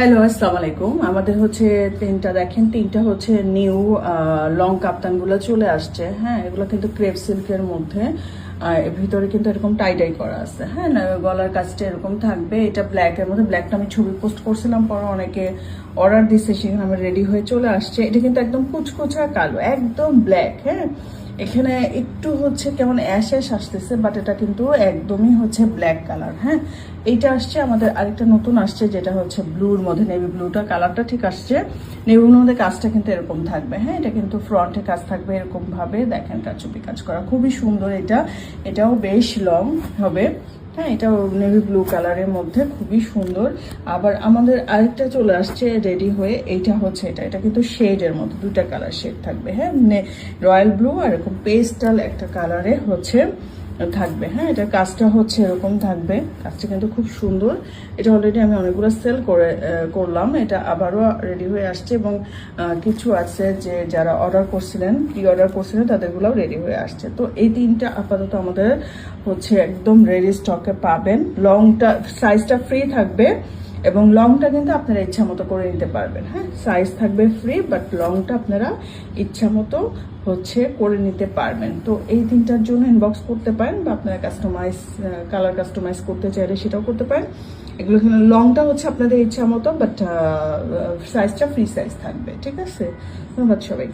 Hello আসসালামু আলাইকুম আমাদের হচ্ছে তিনটা, দেখেন তিনটা হচ্ছে নিউ লং কাপ্তানগুলো চলে আসছে। হ্যাঁ এগুলো কিন্তু ক্রেপ সিল্কের মধ্যে। ভিতরে কিন্তু এরকম টাইডাই করা আছে। হ্যাঁ না, গলার কাজটা এরকম থাকবে। এটা ব্ল্যাকের মধ্যে। ব্ল্যাকটা আমি ছবি পোস্ট করছিলাম পরে অনেকে অর্ডার দিচ্ছে সেখানে আমার রেডি হয়ে চলে আসছে। এটা কিন্তু একদম কুচকুচা কালো, একদম ব্ল্যাক হ্যাঁ। এখানে একটু হচ্ছে কেমন অ্যাশ অ্যাশ আসতেছে বাট এটা কিন্তু একদমই হচ্ছে ব্ল্যাক কালার হ্যাঁ? এইটা আসছে আমাদের আরেকটা নতুন আসছে, যেটা হচ্ছে ব্লুর মধ্যে নেভি ব্লুটা কালারটা ঠিক আসছে। নেভি ব্লুর মধ্যে কাজটা কিন্তু এরকম থাকবে হ্যাঁ? এটা কিন্তু ফ্রন্টে কাজ থাকবে এরকমভাবে। দেখেন ছবি কাজ করা। খুবই সুন্দর এটা। এটাও বেশ লং হবে। হ্যাঁ এটা নেভি ব্লু কালারের মধ্যে খুবই সুন্দর। আবার আমাদের আরেকটা চলে আসছে রেডি হয়ে, এইটা হচ্ছে এটা। এটা কিন্তু শেডের মধ্যে দুটা কালার শেড থাকবে। হ্যাঁ রয়্যাল ব্লু আর এরকম পেস্টাল একটা কালারে হচ্ছে থাকবে হ্যাঁ এটা কাজটা হচ্ছে এরকম থাকবে। কাজটা কিন্তু খুব সুন্দর। এটা অলরেডি আমি অনেকগুলো সেল করে করলাম। এটা আবারও রেডি হয়ে আসছে এবং কিছু আছে যে যারা অর্ডার করছিলেন প্রি অর্ডার করছিলেন, তাদেরগুলোও রেডি হয়ে আসছে। তো এই তিনটা আপাতত আমাদের হচ্ছে একদম রেডি স্টকে পাবেন। লংটা সাইজটা ফ্রি থাকবে। এবং লংটা কিন্তু আপনারা ইচ্ছা মতো করে নিতে পারবেন হ্যাঁ? সাইজ থাকবে ফ্রি বাট লংটা আপনারা ইচ্ছা মতো হচ্ছে করে নিতে পারবেন। তো এই তিনটার জন্য ইনবক্স করতে পারেন বা আপনারা কাস্টমাইজ কালার কাস্টমাইজ করতে চাইলে সেটাও করতে পারেন। এগুলো লংটা হচ্ছে আপনাদের ইচ্ছা মতো বাট সাইজটা ফ্রি সাইজ থাকবে, ঠিক আছে? ধন্যবাদ সবাই